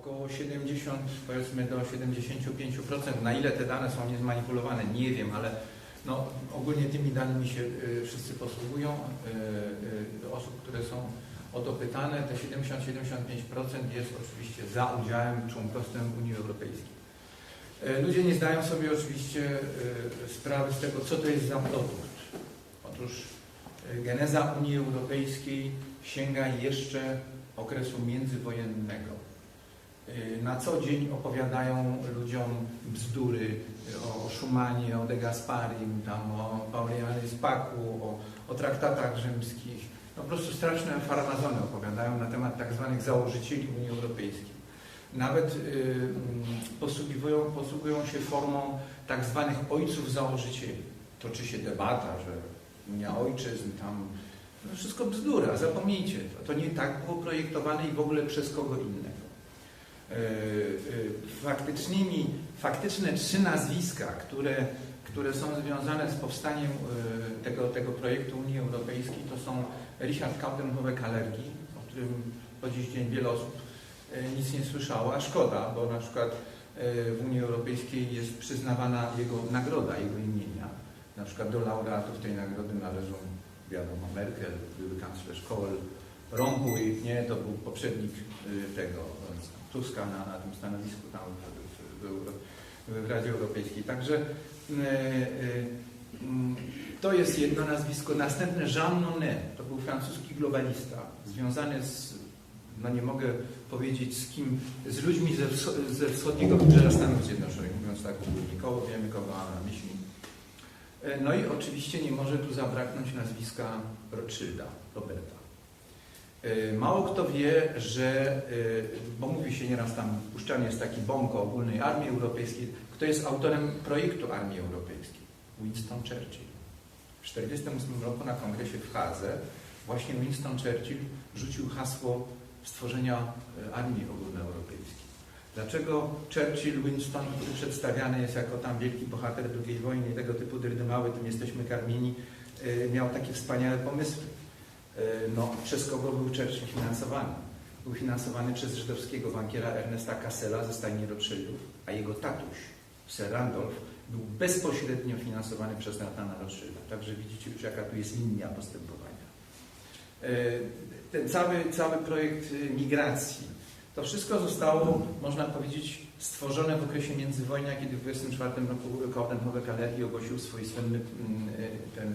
Około 70, powiedzmy do 75%. Na ile te dane są niezmanipulowane, nie wiem, ale no, ogólnie tymi danymi się y, wszyscy posługują. Y, y, osób, które są o to pytane, te 70-75% jest oczywiście za udziałem członkostwem Unii Europejskiej. Y, Ludzie nie zdają sobie oczywiście y, sprawy z tego, co to jest za produkt. Otóż y, geneza Unii Europejskiej sięga jeszcze okresu międzywojennego. Y, Na co dzień opowiadają ludziom bzdury y, o Schumanie, o De Gasparim, tam o Paulianie Spaku, o, o traktatach rzymskich. No po prostu straszne farmazony opowiadają na temat tak zwanych założycieli Unii Europejskiej. Nawet y, mm, posługują, posługują się formą tak zwanych ojców założycieli. Toczy się debata, że Unia Ojczyzn tam no wszystko bzdura, zapomnijcie to. To nie tak było projektowane i w ogóle przez kogo innego. E, e, Faktycznymi, faktyczne trzy nazwiska, które, które są związane z powstaniem e, tego, tego projektu Unii Europejskiej, to są Richard Kautenhove-Kalergi, o którym po dziś dzień wiele osób nic nie słyszało, a szkoda, bo na przykład w Unii Europejskiej jest przyznawana jego nagroda, jego imienia. Na przykład do laureatów tej nagrody należą, wiadomo, Merkel, były kanclerz Kohl, Rompuy, nie, to był poprzednik y, tego y, Tuska na, na tym stanowisku tam w, w, w, Radzie Europejskiej. Także y, y, mm, to jest jedno nazwisko. Następne Jean Monnet, to był francuski globalista, związany z, no nie mogę powiedzieć z kim, z ludźmi ze, ze wschodniego wybrzeża Stanów Zjednoczonych, mówiąc tak ogólnie, koło wiemy kogo mam na myśli. E, No i oczywiście nie może tu zabraknąć nazwiska Rothschilda, Roberta. E, Mało kto wie, że, e, bo mówi się nieraz tam, puszczany jest taki bąk o ogólnej armii europejskiej, kto jest autorem projektu armii europejskiej? Winston Churchill. W 1948 roku na kongresie w Hadze właśnie Winston Churchill rzucił hasło stworzenia e, armii ogólnoeuropejskiej. Dlaczego Churchill, Winston, który przedstawiany jest jako tam wielki bohater II wojny i tego typu dyrdymały, tym jesteśmy karmieni, miał takie wspaniałe pomysły? E, No, przez kogo był Churchill finansowany? Był finansowany przez żydowskiego bankiera Ernesta Cassela ze stajni Rothschildów, a jego tatuś, Sir Randolph, był bezpośrednio finansowany przez Nathana Rothschilda. Także widzicie już, jaka tu jest linia postępowania. E, Ten cały, cały projekt y, migracji, to wszystko zostało, można powiedzieć, stworzone w okresie międzywojnia, kiedy w 1924 roku Kautenhove-Kalergi ogłosił swój słynny mm, ten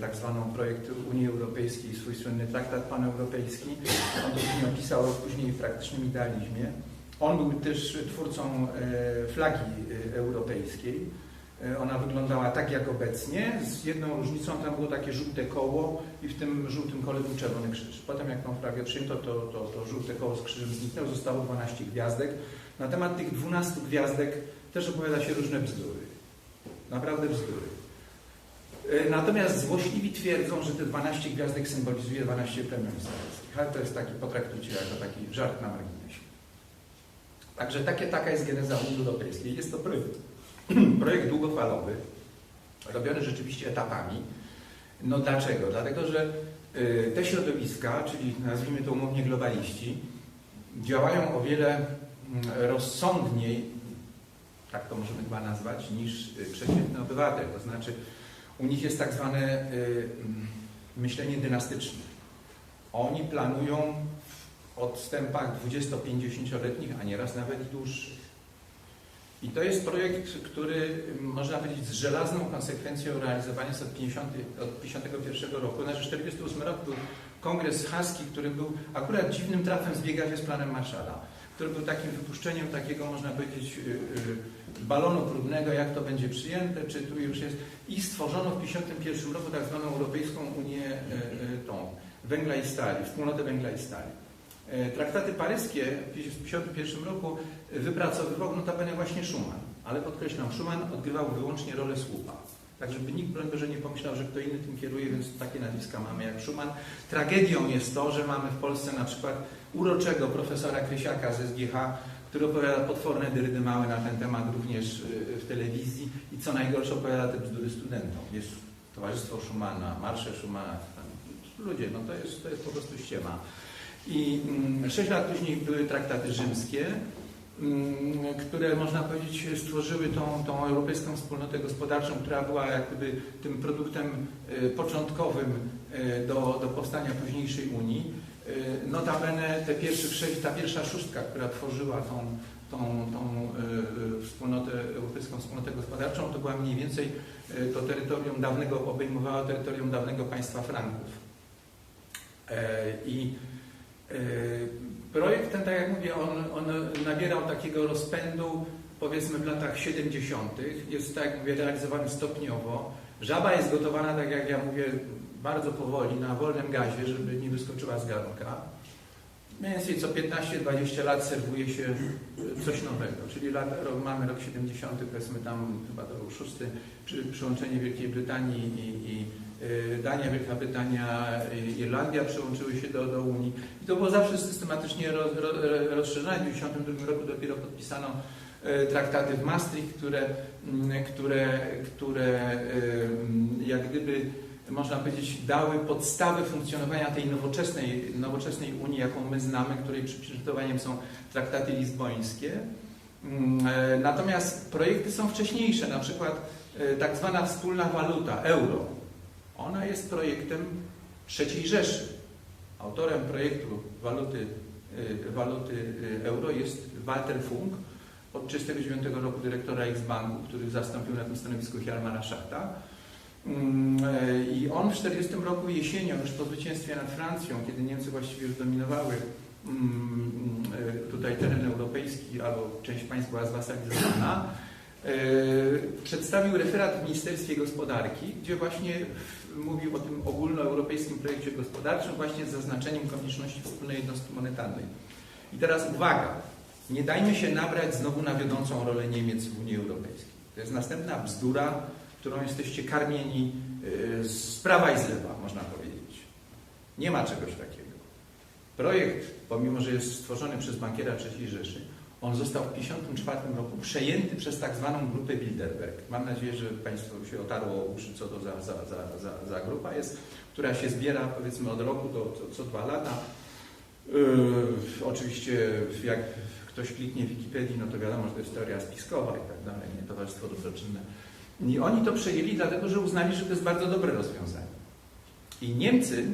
tak zwaną projekt Unii Europejskiej, swój słynny traktat paneuropejski. On później opisał rok później w praktycznym idealizmie. On był też twórcą e, flagi e, europejskiej. E, Ona wyglądała tak jak obecnie, z jedną różnicą, tam było takie żółte koło i w tym żółtym kole był czerwony krzyż. Potem jak tą flagę przyjęto, to, to, to żółte koło z krzyżem zniknęło, zostało 12 gwiazdek. Na temat tych 12 gwiazdek też opowiada się różne bzdury. Naprawdę bzdury. E, Natomiast złośliwi twierdzą, że te 12 gwiazdek symbolizuje 12 plemion izraelskich. Ale to jest taki, potraktujcie jako taki żart na marginesie. Także takie, taka jest geneza Unii Europejskiej. Jest to projekt, projekt długofalowy, robiony rzeczywiście etapami. No dlaczego? Dlatego, że y, te środowiska, czyli nazwijmy to umownie globaliści, działają o wiele mm, rozsądniej, tak to możemy chyba nazwać, niż y, przeciętny obywatel. To znaczy u nich jest tak zwane y, mm, myślenie dynastyczne. Oni planują w odstępach 20-50-letnich, a nieraz nawet i dłuższych. I to jest projekt, który można powiedzieć z żelazną konsekwencją realizowany jest od, 50, od 51 roku. Znaczy 48 rok był kongres haski, który był akurat dziwnym trafem zbiegał się z planem Marszala, który był takim wypuszczeniem takiego, można powiedzieć, y, y, balonu próbnego, jak to będzie przyjęte, czy tu już jest. I stworzono w 51 roku tak zwaną Europejską Unię y, tą, węgla i stali, wspólnotę węgla i stali. Traktaty paryskie w 1951 roku wypracowywał notabene właśnie Schuman, ale podkreślam, Schuman odgrywał wyłącznie rolę słupa. Tak, żeby nikt, broń nie pomyślał, że kto inny tym kieruje, więc takie nazwiska mamy jak Schuman. Tragedią jest to, że mamy w Polsce na przykład uroczego profesora Krysiaka z SGH, który opowiada potworne dyrydymały na ten temat również y, w telewizji i co najgorsze opowiada te bzdury studentom. Jest Towarzystwo Schumana, Marsze Schumana, ludzie, no to jest, to jest po prostu ściema. I mm, sześć lat później były traktaty rzymskie, które można powiedzieć stworzyły tą, tą europejską wspólnotę gospodarczą, która była jak gdyby tym produktem y, początkowym y, do, do powstania późniejszej Unii. Y, Notabene te pierwszych sześć, ta pierwsza szóstka, która tworzyła tą, tą, tą wspólnotę, europejską wspólnotę gospodarczą, to była mniej więcej to terytorium dawnego, obejmowało terytorium dawnego państwa Franków. E, I e, projekt ten, tak jak mówię, on, on nabierał takiego rozpędu powiedzmy w latach 70. Jest tak jak mówię realizowany stopniowo. Żaba jest gotowana, tak jak ja mówię, bardzo powoli, na wolnym gazie, żeby nie wyskoczyła z garnka. Mniej więcej co 15-20 lat serwuje się coś nowego, czyli lat, rok, mamy rok 70, powiedzmy tam chyba to był szósty, przy, przyłączenie Wielkiej Brytanii i, i Dania, Wielka Brytania, i Irlandia przyłączyły się do, do Unii. I to było zawsze systematycznie roz, ro, rozszerzane. W 1992 roku dopiero podpisano y, traktaty w Maastricht, które, mm, które, które y, jak gdyby można powiedzieć, dały podstawy funkcjonowania tej nowoczesnej, nowoczesnej Unii, jaką my znamy, której przygotowaniem są traktaty lizbońskie. Mm, e, Natomiast projekty są wcześniejsze, na przykład e, tak zwana wspólna waluta, euro. Ona jest projektem III Rzeszy. Autorem projektu waluty, e, waluty euro jest Walter Funk, od 1939 roku dyrektora X-Banku, który zastąpił na tym stanowisku Hjalmara Schachta. Mm, e, I on w 1940 roku jesienią, już po zwycięstwie nad Francją, kiedy Niemcy właściwie już dominowały mm, e, tutaj teren europejski, albo część państw była zwasalizowana, e, przedstawił referat w Ministerstwie Gospodarki, gdzie właśnie mówił o tym ogólnoeuropejskim projekcie gospodarczym właśnie z zaznaczeniem konieczności wspólnej jednostki monetarnej. I teraz uwaga, nie dajmy się nabrać znowu na wiodącą rolę Niemiec w Unii Europejskiej. To jest następna bzdura, którą jesteście karmieni y, z prawa i z lewa, można powiedzieć. Nie ma czegoś takiego. Projekt, pomimo że jest stworzony przez bankiera III Rzeszy, on został w 1954 roku przejęty przez tak zwaną grupę Bilderberg. Mam nadzieję, że Państwo się otarło uszy, co to za, za, za, za, za grupa jest, która się zbiera powiedzmy od roku do co, co dwa lata. Yy, oczywiście jak ktoś kliknie w Wikipedii, no to wiadomo, że to jest teoria spiskowa i tak dalej, nie towarzystwo dobroczynne. I oni to przejęli dlatego, że uznali, że to jest bardzo dobre rozwiązanie. I Niemcy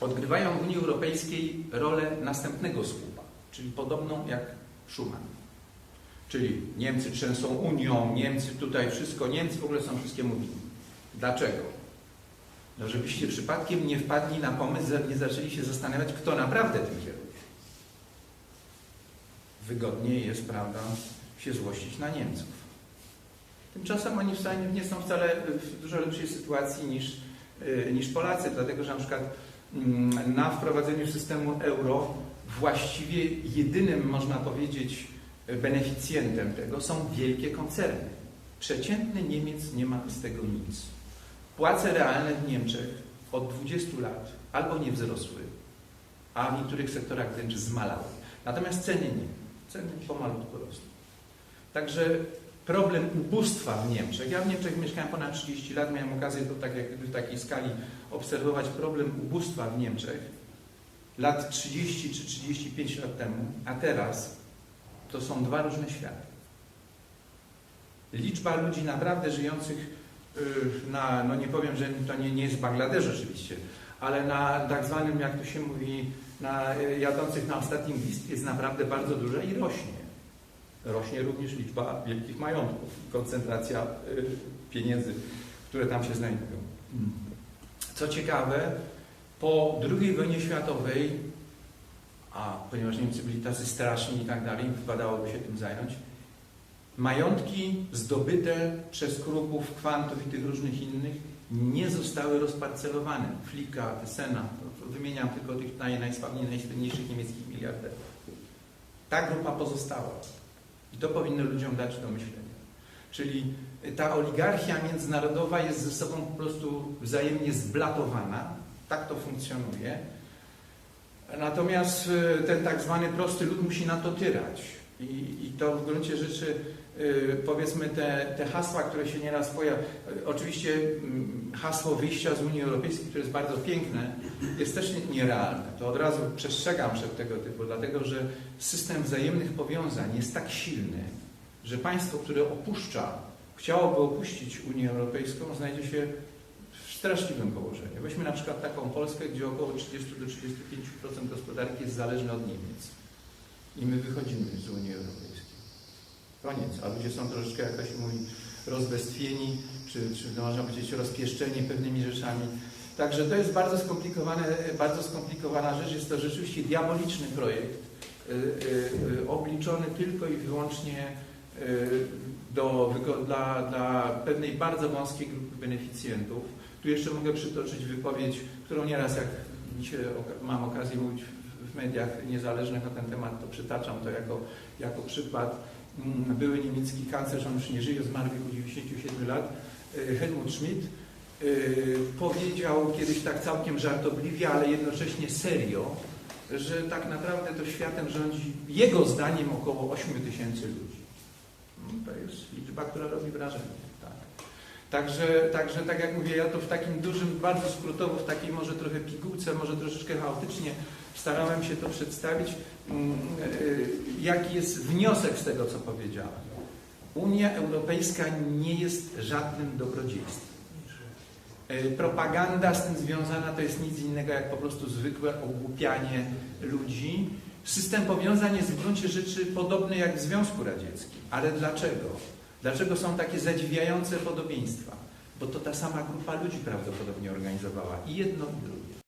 odgrywają w Unii Europejskiej rolę następnego słupa, czyli podobną jak Schumann. Czyli Niemcy trzęsą Unią, Niemcy tutaj wszystko, Niemcy w ogóle są wszystkiemu winni. Dlaczego? No żebyście przypadkiem nie wpadli na pomysł, nie zaczęli się zastanawiać, kto naprawdę tym kieruje. Wygodniej jest, prawda, się złościć na Niemców. Tymczasem oni wcale nie są wcale w dużo lepszej sytuacji niż, y, niż Polacy, dlatego że na przykład mm, na wprowadzeniu systemu euro właściwie jedynym, można powiedzieć, beneficjentem tego są wielkie koncerny. Przeciętny Niemiec nie ma z tego nic. Płace realne w Niemczech od 20 lat albo nie wzrosły, a w niektórych sektorach wręcz zmalały. Natomiast ceny nie. Ceny pomalutku rosną. Także problem ubóstwa w Niemczech. Ja w Niemczech mieszkałem ponad 30 lat, miałem okazję to tak jak w takiej skali obserwować problem ubóstwa w Niemczech lat 30 czy 35 lat temu, a teraz to są dwa różne światy. Liczba ludzi naprawdę żyjących y, na, no nie powiem, że to nie, nie jest Bangladesz oczywiście, ale na tak zwanym, jak to się mówi, na y, jadących na ostatnim list jest naprawdę bardzo duża i rośnie rośnie również liczba wielkich majątków, koncentracja y, pieniędzy, które tam się znajdują. Co ciekawe, po II wojnie światowej, a ponieważ Niemcy byli tacy straszni i tak dalej, wypadałoby się tym zająć, majątki zdobyte przez Krupów, Kwantów i tych różnych innych nie zostały rozparcelowane. Flika, Tessena, wymieniam tylko tych naj, najsławniejszych niemieckich miliarderów. Ta grupa pozostała. I to powinno ludziom dać do myślenia. Czyli ta oligarchia międzynarodowa jest ze sobą po prostu wzajemnie zblatowana. Tak to funkcjonuje. Natomiast e, ten tak zwany prosty lud musi na to tyrać. I, I to w gruncie rzeczy, y, powiedzmy, te, te hasła, które się nieraz pojawiają. Oczywiście mm, hasło wyjścia z Unii Europejskiej, które jest bardzo piękne, jest też nie- nierealne. To od razu przestrzegam przed tego typu, dlatego że system wzajemnych powiązań jest tak silny, że państwo, które opuszcza, chciałoby opuścić Unię Europejską, znajdzie się straszliwym położeniu. Weźmy na przykład taką Polskę, gdzie około 30 do 35% gospodarki jest zależne od Niemiec. I my wychodzimy z Unii Europejskiej. Koniec. A ludzie są troszeczkę, jak to się mówi, rozbestwieni, czy, czy no, można powiedzieć rozpieszczeni pewnymi rzeczami. Także to jest bardzo skomplikowane, bardzo skomplikowana rzecz. Jest to rzeczywiście diaboliczny projekt, y, y, y, obliczony tylko i wyłącznie do, dla, dla pewnej bardzo wąskiej grupy beneficjentów. Tu jeszcze mogę przytoczyć wypowiedź, którą nieraz, jak dzisiaj mam okazję mówić w- mediach niezależnych na ten temat, to przytaczam to jako, jako przykład. Mm, Były niemiecki kanclerz, on już nie żyje, zmarł w wieku 97 lat, y, Helmut Schmidt, y, powiedział kiedyś tak całkiem żartobliwie, ale jednocześnie serio, że tak naprawdę to światem rządzi jego zdaniem około 8 tysięcy ludzi. No, To jest liczba, która robi wrażenie. Tak. Także, także, tak jak mówię, ja to w takim dużym, bardzo skrótowo, w takiej może trochę pigułce, może troszeczkę chaotycznie starałem się to przedstawić. Mm, y, Jaki jest wniosek z tego, co powiedziałem? Unia Europejska nie jest żadnym dobrodziejstwem. Y, Propaganda z tym związana to jest nic innego jak po prostu zwykłe ogłupianie ludzi. System powiązań jest w gruncie rzeczy podobny jak w Związku Radzieckim. Ale dlaczego? Dlaczego są takie zadziwiające podobieństwa? Bo to ta sama grupa ludzi prawdopodobnie organizowała i jedno i drugie.